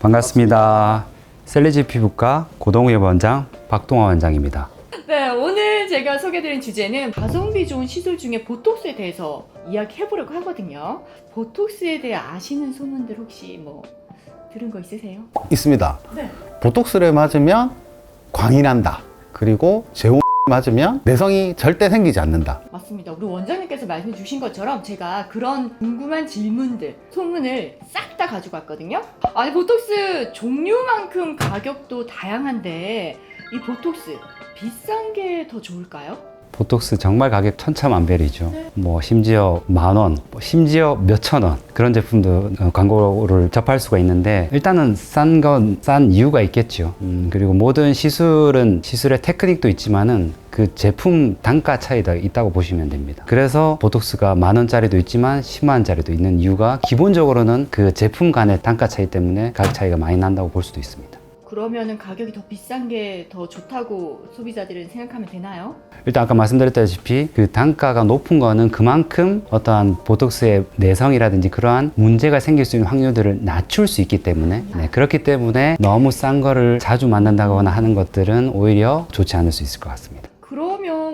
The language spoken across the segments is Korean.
반갑습니다. 셀리지 피부과 고동우의 원장 박동화 원장입니다. 네, 오늘 제가 소개드린 주제는 가성비 좋은 시술 중에 보톡스에 대해서 이야기해보려고 하거든요. 보톡스에 대해 아시는 소문들 혹시 뭐 들은 거 있으세요? 있습니다. 네. 보톡스를 맞으면 광이 난다. 그리고 제호 맞으면 내성이 절대 생기지 않는다. 맞습니다. 우리 원장님께서 말씀해 주신 것처럼 제가 그런 궁금한 질문들, 소문을 싹 다 가지고 왔거든요. 아니, 보톡스 종류만큼 가격도 다양한데 이 보톡스 비싼 게 더 좋을까요? 보톡스 정말 가격 천차만별이죠. 뭐 심지어 만 원, 뭐 심지어 몇천 원 그런 제품도 어, 광고를 접할 수가 있는데 일단은 싼 건 싼 이유가 있겠죠. 음, 그리고 모든 시술은 시술의 테크닉도 있지만은 그 제품 단가 차이가 있다고 보시면 됩니다. 그래서 보톡스가 만 원짜리도 있지만 10만 원짜리도 있는 이유가 기본적으로는 그 제품 간의 단가 차이 때문에 가격 차이가 많이 난다고 볼 수도 있습니다. 그러면은 가격이 더 비싼 게 더 좋다고 소비자들은 생각하면 되나요? 일단 아까 말씀드렸다시피 그 단가가 높은 거는 그만큼 어떠한 보톡스의 내성이라든지 그러한 문제가 생길 수 있는 확률들을 낮출 수 있기 때문에 네, 그렇기 때문에 너무 싼 거를 자주 만든다거나 하는 것들은 오히려 좋지 않을 수 있을 것 같습니다.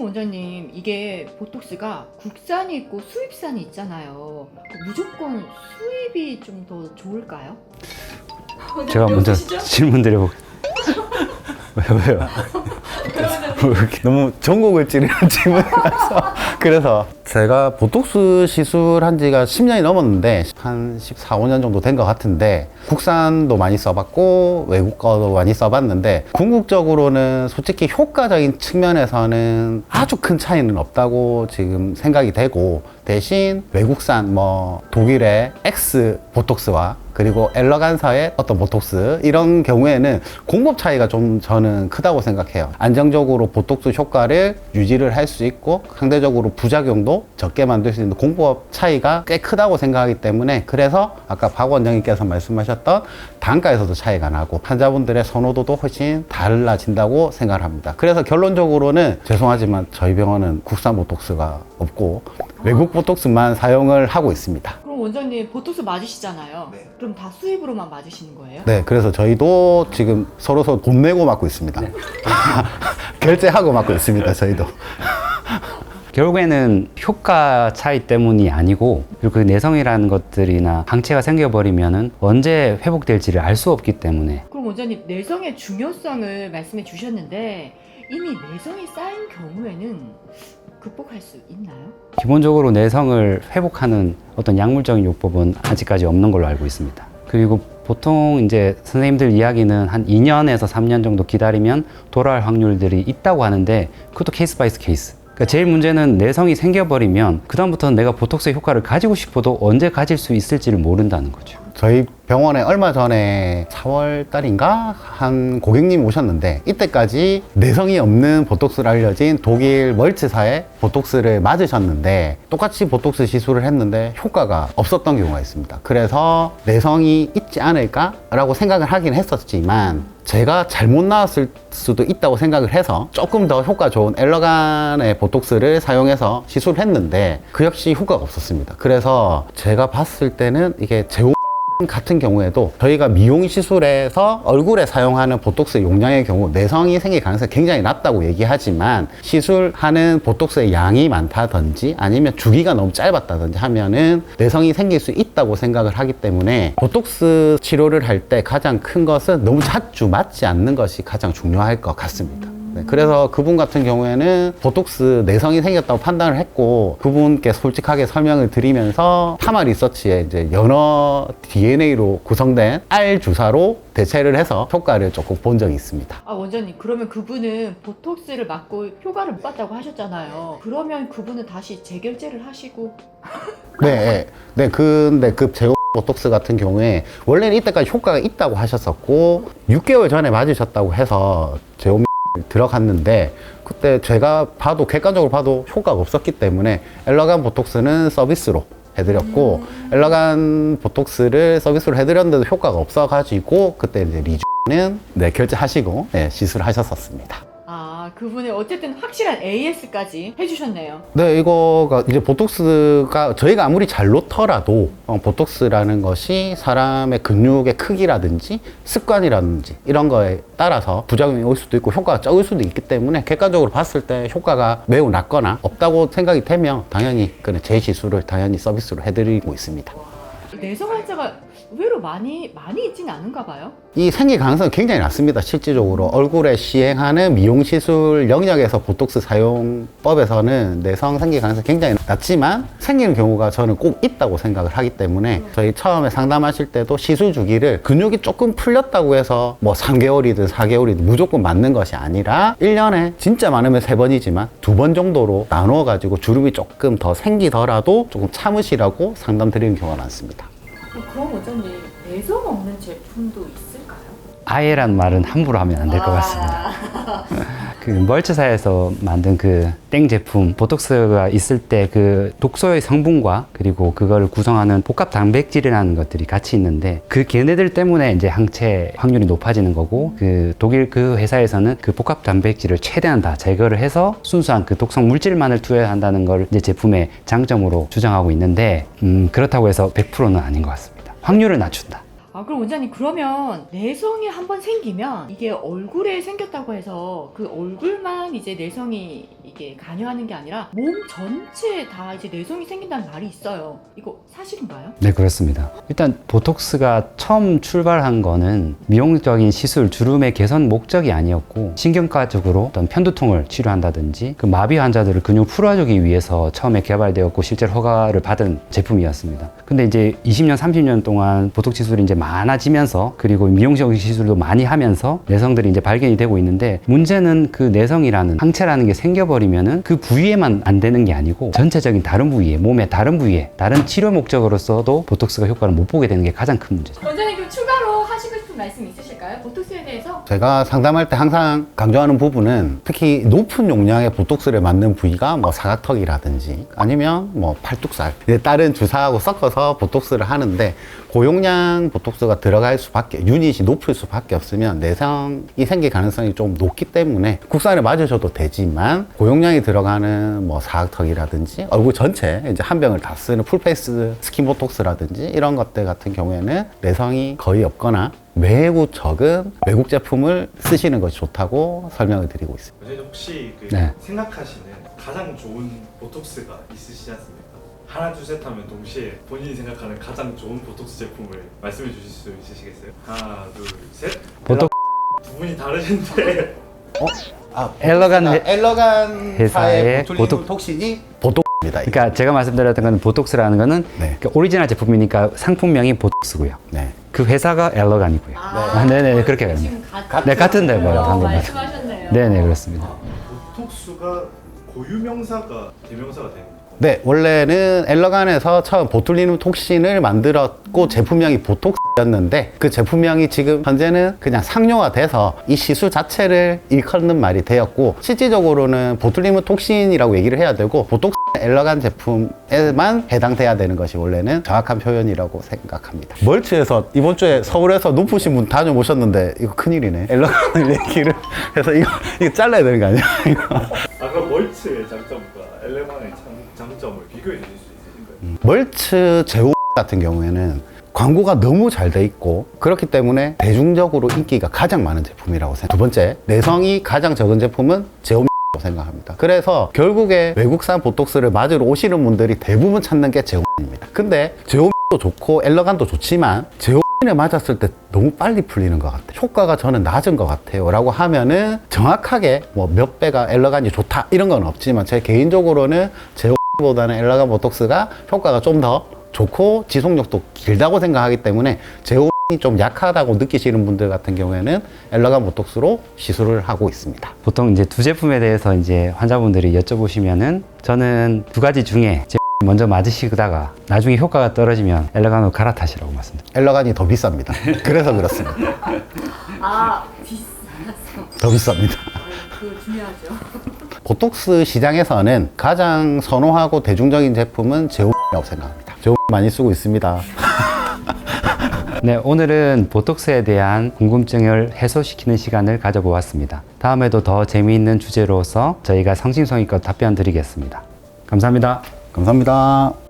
그러면 원장님 이게 보톡스가 국산이 있고 수입산이 있잖아요. 그 무조건 수입이 좀 더 좋을까요? 제가 먼저 질문 드려볼게요. 왜요, 왜요? 뭐 이렇게 너무 전곡을 찌르는 질문이라서. 그래서 제가 보톡스 시술한 지가 10년이 넘었는데 한 14, 15년 정도 된 것 같은데 국산도 많이 써봤고 외국 거도 많이 써봤는데 궁극적으로는 솔직히 효과적인 측면에서는 아주 큰 차이는 없다고 지금 생각이 되고 대신 외국산 뭐 독일의 X 보톡스와 그리고 엘러간사의 어떤 보톡스 이런 경우에는 공급 차이가 좀 저는 크다고 생각해요. 안정적으로 보톡스 효과를 유지를 할 수 있고 상대적으로 부작용도 적게 만들 수 있는 공법 차이가 꽤 크다고 생각하기 때문에 그래서 아까 박 원장님께서 말씀하셨던 단가에서도 차이가 나고 환자분들의 선호도도 훨씬 달라진다고 생각을 합니다. 그래서 결론적으로는 죄송하지만 저희 병원은 국산 보톡스가 없고 외국 보톡스만 사용을 하고 있습니다. 그럼 원장님 보톡스 맞으시잖아요. 그럼 다 수입으로만 맞으시는 거예요? 네, 그래서 저희도 지금 서로 서로 돈 내고 맞고 있습니다. 결제하고 맞고 있습니다, 저희도. 결국에는 효과 차이 때문이 아니고 그리고 그 내성이라는 것들이나 항체가 생겨버리면은 언제 회복될지를 알 수 없기 때문에 그럼 원장님 내성의 중요성을 말씀해 주셨는데 이미 내성이 쌓인 경우에는 극복할 수 있나요? 기본적으로 내성을 회복하는 어떤 약물적인 요법은 아직까지 없는 걸로 알고 있습니다. 그리고 보통 이제 선생님들 이야기는 한 2년에서 3년 정도 기다리면 돌아올 확률들이 있다고 하는데 그것도 케이스 바이스 케이스. 그러니까 제일 문제는 내성이 생겨버리면 그다음부터는 내가 보톡스의 효과를 가지고 싶어도 언제 가질 수 있을지를 모른다는 거죠. 저희 병원에 얼마 전에 4월 달인가 한 고객님 오셨는데 이때까지 내성이 없는 보톡스를 알려진 독일 멀츠사의 보톡스를 맞으셨는데 똑같이 보톡스 시술을 했는데 효과가 없었던 경우가 있습니다. 그래서 내성이 있지 않을까라고 생각을 하긴 했었지만 제가 잘못 나왔을 수도 있다고 생각을 해서 조금 더 효과 좋은 엘러간의 보톡스를 사용해서 시술을 했는데 그 역시 효과가 없었습니다. 그래서 제가 봤을 때는 이게 제호 같은 경우에도 저희가 미용 시술에서 얼굴에 사용하는 보톡스 용량의 경우 내성이 생길 가능성이 굉장히 낮다고 얘기하지만 시술하는 보톡스의 양이 많다든지 아니면 주기가 너무 짧았다든지 하면은 내성이 생길 수 있다고 생각을 하기 때문에 보톡스 치료를 할 때 가장 큰 것은 너무 자주 맞지 않는 것이 가장 중요할 것 같습니다. 네, 그래서 그분 같은 경우에는 보톡스 내성이 생겼다고 판단을 했고 그분께 솔직하게 설명을 드리면서 타마 리서치에 이제 연어 DNA로 구성된 알 주사로 대체를 해서 효과를 조금 본 적이 있습니다. 아 원장님 그러면 그분은 보톡스를 맞고 효과를 못 봤다고 하셨잖아요. 그러면 그분은 다시 재결제를 하시고 네, 네, 근데 그 제오 보톡스 같은 경우에 원래는 이때까지 효과가 있다고 하셨었고 6개월 전에 맞으셨다고 해서 제오 들어갔는데 그때 제가 봐도 객관적으로 봐도 효과가 없었기 때문에 엘러간 보톡스는 서비스로 해드렸고 엘러간 보톡스를 서비스로 해드렸는데도 효과가 없어가지고 그때 이제 리주는 네 결제하시고 네, 시술하셨었습니다. 아 그분의 어쨌든 확실한 AS까지 해주셨네요. 네, 이거가 이제 보톡스가 저희가 아무리 잘 놓더라도 어, 보톡스라는 것이 사람의 근육의 크기라든지 습관이라든지 이런 거에 따라서 부작용이 올 수도 있고 효과가 적을 수도 있기 때문에 객관적으로 봤을 때 효과가 매우 낮거나 없다고 생각이 되면 당연히 그제 시술을 당연히 서비스로 해드리고 있습니다. 내성 환자가 의외로 많이 많이 있진 않은가 봐요. 이 생길 가능성이 굉장히 낮습니다. 실질적으로 얼굴에 시행하는 미용 시술 영역에서 보톡스 사용법에서는 내성 생길 가능성이 굉장히 낮지만 생기는 경우가 저는 꼭 있다고 생각을 하기 때문에 저희 처음에 상담하실 때도 시술 주기를 근육이 조금 풀렸다고 해서 뭐 3개월이든 4개월이든 무조건 맞는 것이 아니라 1년에 진짜 많으면 3번이지만 두 번 정도로 나누어 가지고 주름이 조금 더 생기더라도 조금 참으시라고 상담 드리는 경우가 많습니다. 그럼 원장님 내성 없는 제품도 있을까요? 아예란 말은 함부로 하면 안 될 것 같습니다. 그 멀츠사에서 만든 그 땡 제품 보톡스가 있을 때 그 독소의 성분과 그리고 그걸 구성하는 복합 단백질이라는 것들이 같이 있는데 그 걔네들 때문에 이제 항체 확률이 높아지는 거고 그 독일 그 회사에서는 그 복합 단백질을 최대한 다 제거를 해서 순수한 그 독성 물질만을 투여한다는 걸 이제 제품의 장점으로 주장하고 있는데 음 그렇다고 해서 100%는 아닌 것 같습니다. 확률을 낮춘다. 아 그럼 원장님 그러면 내성이 한번 생기면 이게 얼굴에 생겼다고 해서 그 얼굴만 이제 내성이 이게 관여하는 게 아니라 몸 전체에 다 이제 내성이 생긴다는 말이 있어요. 이거 사실인가요? 네, 그렇습니다. 일단 보톡스가 처음 출발한 거는 미용적인 시술, 주름의 개선 목적이 아니었고 신경과적으로 어떤 편두통을 치료한다든지 그 마비 환자들을 근육 풀어주기 위해서 처음에 개발되었고 실제로 허가를 받은 제품이었습니다. 근데 이제 20년, 30년 동안 보톡 시술이 이제 많 아지면서 그리고 미용적인 시술도 많이 하면서 내성들이 이제 발견이 되고 있는데 문제는 그 내성이라는 항체라는 게 생겨버리면은 그 부위에만 안 되는 게 아니고 전체적인 다른 부위에 몸의 다른 부위에 다른 치료 목적으로서도 보톡스가 효과를 못 보게 되는 게 가장 큰 문제죠. 원장님 추가로 하시고 싶은 말씀 있으실까요? 보톡스에 대해서? 제가 상담할 때 항상 강조하는 부분은 특히 높은 용량의 보톡스를 맞는 부위가 뭐 사각턱이라든지 아니면 뭐 팔뚝살 다른 주사하고 섞어서 보톡스를 하는데 고용량 보톡스가 들어갈 수밖에 유닛이 높을 수밖에 없으면 내성이 생길 가능성이 좀 높기 때문에 국산을 맞으셔도 되지만 고용량이 들어가는 뭐 사각턱이라든지 얼굴 전체 이제 한 병을 다 쓰는 풀페이스 스킨 보톡스라든지 이런 것들 같은 경우에는 내성이 거의 없거나 매우 적은 외국 제품을 쓰시는 것이 좋다고 설명을 드리고 있습니다. 선생님 혹시 그 네. 생각하시는 가장 좋은 보톡스가 있으시지 않습니까? 하나 둘 셋 하면 동시에 본인이 생각하는 가장 좋은 보톡스 제품을 말씀해 주실 수 있으시겠어요? 하나 둘 셋. 보톡- 두 분이 다르신데 아, 엘러간 회- 엘러간 회사의 사의 보톡- 톡신이 보톡입니다. 이게. 그러니까 제가 말씀드렸던 건 보톡스라는 거는 네. 그 오리지널 제품이니까 상품명이 보톡스고요. 네. 그 회사가 엘러간이고요. 아, 네네 그렇게 가요. 지금 같은 네 같은 데 뭐요 어, 방금 말씀하셨네요. 네네 그렇습니다. 보톡스가 고유명사가 대명사가 되는 거예요. 네, 원래는 엘러간에서 처음 보툴리눔 톡신을 만들었고 제품명이 보톡스였는데 그 제품명이 지금 현재는 그냥 상용화 돼서 이 시술 자체를 일컫는 말이 되었고 실질적으로는 보툴리눔 톡신이라고 얘기를 해야 되고 보톡스 엘러간 제품에만 해당돼야 되는 것이 원래는 정확한 표현이라고 생각합니다. 멀츠에서 이번 주에 서울에서 높으신 분 다녀오셨는데 이거 큰일이네. 엘러간을 얘기를 해서 이거 이거 잘라야 되는 거 아니야? 이거. 아 그럼 멀츠의 장점과 엘레만의 장, 장점을 비교해 주실 수 있으신가요? 멀츠 제오 같은 경우에는 광고가 너무 잘 돼 있고 그렇기 때문에 대중적으로 인기가 가장 많은 제품이라고 생각합니다. 두 번째, 내성이 가장 적은 제품은 제오 생각합니다. 그래서 결국에 외국산 보톡스를 맞으러 오시는 분들이 대부분 찾는 게 제오입니다. 근데 제오도 좋고 엘러간도 좋지만 제오 에 맞았을 때 너무 빨리 풀리는 것 같아요. 효과가 저는 낮은 것 같아요. 라고 하면은 정확하게 뭐 몇 배가 엘러간이 좋다 이런 건 없지만 제 개인적으로는 제오보다는 엘러간 보톡스가 효과가 좀 더 좋고 지속력도 길다고 생각하기 때문에 제오이 좀 약하다고 느끼시는 분들 같은 경우에는 엘러간 보톡스로 시술을 하고 있습니다. 보통 이제 두 제품에 대해서 이제 환자분들이 여쭤보시면은 저는 두 가지 중에 제 먼저 맞으시다가 나중에 효과가 떨어지면 엘레간으로 갈아타시라고 말씀드립니다. 엘러간이 더 비쌉니다. 그래서 그렇습니다. 아 비싸서 더 비쌉니다. 그 중요하죠. 보톡스 시장에서는 가장 선호하고 대중적인 제품은 제오라고 생각합니다. 제오 많이 쓰고 있습니다. 네, 오늘은 보톡스에 대한 궁금증을 해소시키는 시간을 가져보았습니다. 다음에도 더 재미있는 주제로서 저희가 상심성의껏 답변 드리겠습니다. 감사합니다. 감사합니다.